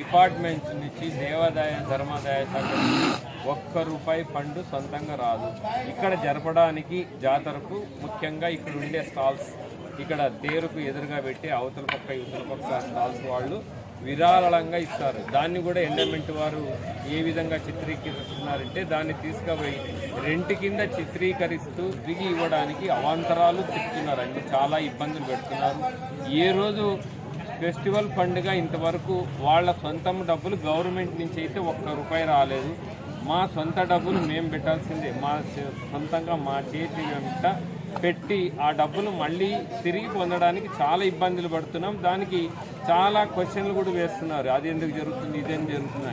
Department నుంచి దేవాదాయ ధర్మాదాయ శాఖ ఒక్క రూపాయి ఫండ్ సొంతంగా రాదు. ఇక్కడ జరపడానికి జాతరకు ముఖ్యంగా ఇక్కడ ఉండే స్టాల్స్ ఇక్కడ తేరుకు ఎదురుగా పెట్టి అవతల పక్క ఇవతల పక్క స్టాల్స్ వాళ్ళు విరాళంగా ఇస్తారు. దాన్ని కూడా ఎండమెంట్ వారు ఏ విధంగా చిత్రీకరిస్తున్నారంటే దాన్ని తీసుకుపోయి రెంట్ కింద చిత్రీకరిస్తూ తిరిగి ఇవ్వడానికి అవాంతరాలు తిప్పుతున్నారు. అంటే చాలా ఇబ్బందులు పెడుతున్నారు. ఏ రోజు ఫెస్టివల్ పండుగ ఇంతవరకు వాళ్ళ సొంతం డబ్బులు గవర్నమెంట్ నుంచి అయితే ఒక్క రూపాయి రాలేదు. మా సొంత డబ్బులు మేము పెట్టాల్సిందే. మా సొంతంగా మా చేతి వెంట పెట్టి ఆ డబ్బులు మళ్ళీ తిరిగి పొందడానికి చాలా ఇబ్బందులు పడుతున్నాం. దానికి చాలా క్వశ్చన్లు కూడా వేస్తున్నారు. అది ఎందుకు జరుగుతుంది ఇదేం జరుగుతుంది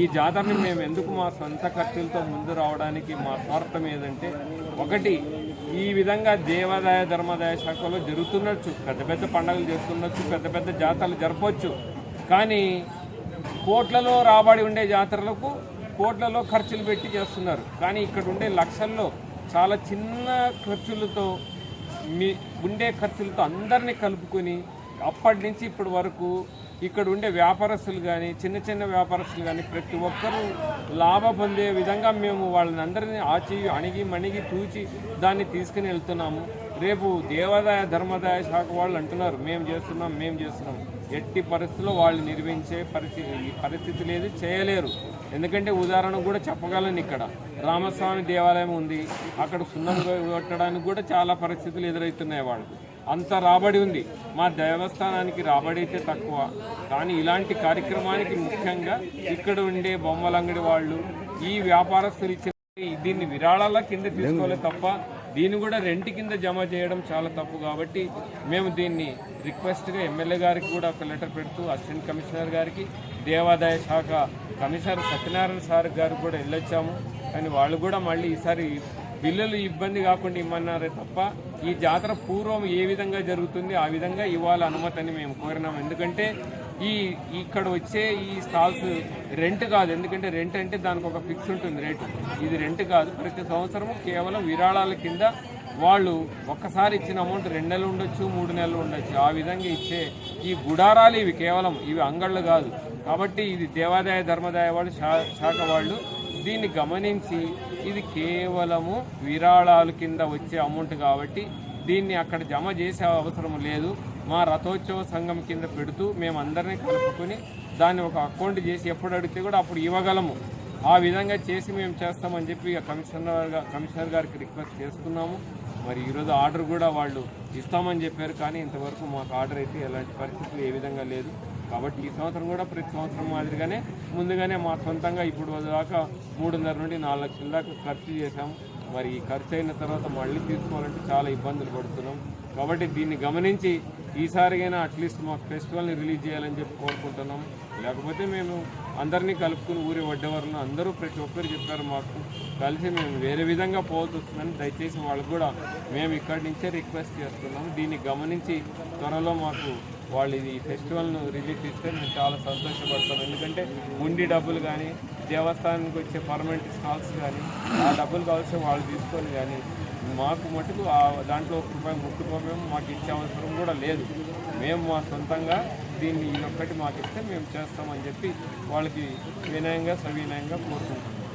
ఈ జాతరని మేము ఎందుకు మా సొంత ఖర్చులతో ముందు రావడానికి మా స్వార్థం ఏదంటే ఒకటి ఈ విధంగా దేవాదాయ ధర్మాదాయ శాఖలో జరుగుతుండొచ్చు పెద్ద పెద్ద పండుగలు చేస్తుండొచ్చు పెద్ద పెద్ద జాతరలు జరపవచ్చు. కానీ కోట్లలో రాబడి ఉండే జాతరలకు కోట్లలో ఖర్చులు పెట్టి చేస్తున్నారు. కానీ ఇక్కడ ఉండే లక్షల్లో చాలా చిన్న ఖర్చులతో మీ ఉండే ఖర్చులతో అందరినీ కలుపుకొని అప్పటి నుంచి ఇప్పటి వరకు ఇక్కడ ఉండే వ్యాపారస్తులు కానీ చిన్న చిన్న వ్యాపారస్తులు కానీ ప్రతి ఒక్కరూ లాభ పొందే విధంగా మేము వాళ్ళని అందరినీ ఆచి అణిగి మణిగి తూచి దాన్ని తీసుకుని వెళ్తున్నాము. రేపు దేవాదాయ ధర్మదాయ శాఖ వాళ్ళు అంటున్నారు మేము చేస్తున్నాం మేము చేస్తున్నాం. ఎట్టి పరిస్థితుల్లో వాళ్ళు నిర్వహించే పరిస్థితి పరిస్థితి లేదు చేయలేరు. ఎందుకంటే ఉదాహరణ కూడా చెప్పగలను ఇక్కడ. రామస్వామి దేవాలయం ఉంది. అక్కడ సున్నం కొట్టడానికి కూడా చాలా పరిస్థితులు ఎదురవుతున్నాయి వాళ్ళకు. అంత రాబడి ఉంది. మా దేవస్థానానికి రాబడి అయితే తక్కువ. కానీ ఇలాంటి కార్యక్రమానికి ముఖ్యంగా ఇక్కడ ఉండే బొమ్మలంగడి వాళ్ళు ఈ వ్యాపారస్తులు ఇచ్చిన దీన్ని విరాళాల కింద తీసుకోవాలి తప్ప దీన్ని కూడా రెంట్ కింద జమ చేయడం చాలా తప్పు కాబట్టి మేము దీన్ని రిక్వెస్ట్గా ఎమ్మెల్యే గారికి కూడా ఒక లెటర్ పెడుతూ అసిస్టెంట్ కమిషనర్ గారికి దేవాదాయ శాఖ కమిషనర్ సత్యనారాయణ సార్ గారికి కూడా వెళ్ళొచ్చాము. కానీ వాళ్ళు కూడా మళ్ళీ ఈసారి పిల్లలు ఇబ్బంది కాకుండా ఇవ్వన్నారే తప్ప ఈ జాతర పూర్వం ఏ విధంగా జరుగుతుంది ఆ విధంగా ఇవ్వాలి అనుమతిని మేము కోరినాం. ఎందుకంటే ఈ ఇక్కడ వచ్చే ఈ స్టాల్స్ రెంట్ కాదు. ఎందుకంటే రెంట్ అంటే దానికి ఒక ఫిక్స్ ఉంటుంది రేటు. ఇది రెంట్ కాదు. ప్రతి సంవత్సరం కేవలం విరాళాల కింద వాళ్ళు ఒక్కసారి ఇచ్చిన అమౌంట్ రెండు నెలలు ఉండొచ్చు మూడు నెలలు ఉండొచ్చు. ఆ విధంగా ఇచ్చే ఈ గుడారాలు ఇవి కేవలం ఇవి అంగళ్ళు కాదు. కాబట్టి ఇది దేవాదాయ ధర్మదాయ వాళ్ళు శా- శాఖ వాళ్ళు దీన్ని గమనించి ఇది కేవలము విరాళాలు కింద వచ్చే అమౌంట్ కాబట్టి దీన్ని అక్కడ జమ చేసే అవసరం లేదు. మా రథోత్సవ సంఘం కింద పెడుతూ మేమందరినీ కలుపుకొని దాన్ని ఒక అకౌంట్ చేసి ఎప్పుడు అడిగితే కూడా అప్పుడు ఇవ్వగలము. ఆ విధంగా చేసి మేము చేస్తామని చెప్పి ఇక కమిషనర్ కమిషనర్ గారికి రిక్వెస్ట్ చేసుకున్నాము. మరి ఈరోజు ఆర్డర్ కూడా వాళ్ళు ఇస్తామని చెప్పారు కానీ ఇంతవరకు మాకు ఆర్డర్ అయితే ఎలాంటి పరిస్థితులు ఏ విధంగా లేదు. కాబట్టి ఈ సంవత్సరం కూడా ప్రతి సంవత్సరం మాదిరిగానే ముందుగానే మా సొంతంగా ఇప్పుడు దాకా మూడున్నర నుండి నాలుగు లక్షల దాకా ఖర్చు చేశాము. మరి ఈ ఖర్చు అయిన తర్వాత మళ్ళీ తీసుకోవాలంటే చాలా ఇబ్బందులు పడుతున్నాం. కాబట్టి దీన్ని గమనించి ఈసారిగైనా అట్లీస్ట్ మా ఫెస్టివల్ని రిలీజ్ చేయాలని చెప్పి కోరుకుంటున్నాం. లేకపోతే మేము అందరినీ కలుపుకుని ఊరి వడ్డేవారిని అందరూ ప్రతి ఒక్కరు చెప్పారు మాకు. కలిసి మేము వేరే విధంగా పోవాల్సి దయచేసి వాళ్ళకు కూడా మేము ఇక్కడి నుంచే రిక్వెస్ట్ చేస్తున్నాం. దీన్ని గమనించి త్వరలో మాకు వాళ్ళు ఇది ఫెస్టివల్ను రిలీఫ్ ఇస్తే మేము చాలా సంతోషపడతాం. ఎందుకంటే ఉండి డబ్బులు కానీ దేవస్థానానికి వచ్చే పర్మనెంట్ స్టాల్స్ కానీ ఆ డబ్బులు కావాల్సిన వాళ్ళు తీసుకొని కానీ మాకు మటుకు ఆ దాంట్లో ఒక రూపాయి ముట్టుకోవడం మాకు ఇచ్చే అవసరం కూడా లేదు. మేము మా సొంతంగా దీన్ని ఇదొక్కటి మాకు ఇస్తే మేము చేస్తామని చెప్పి వాళ్ళకి వినయంగా సవినయంగా కోరుకుంటున్నాం.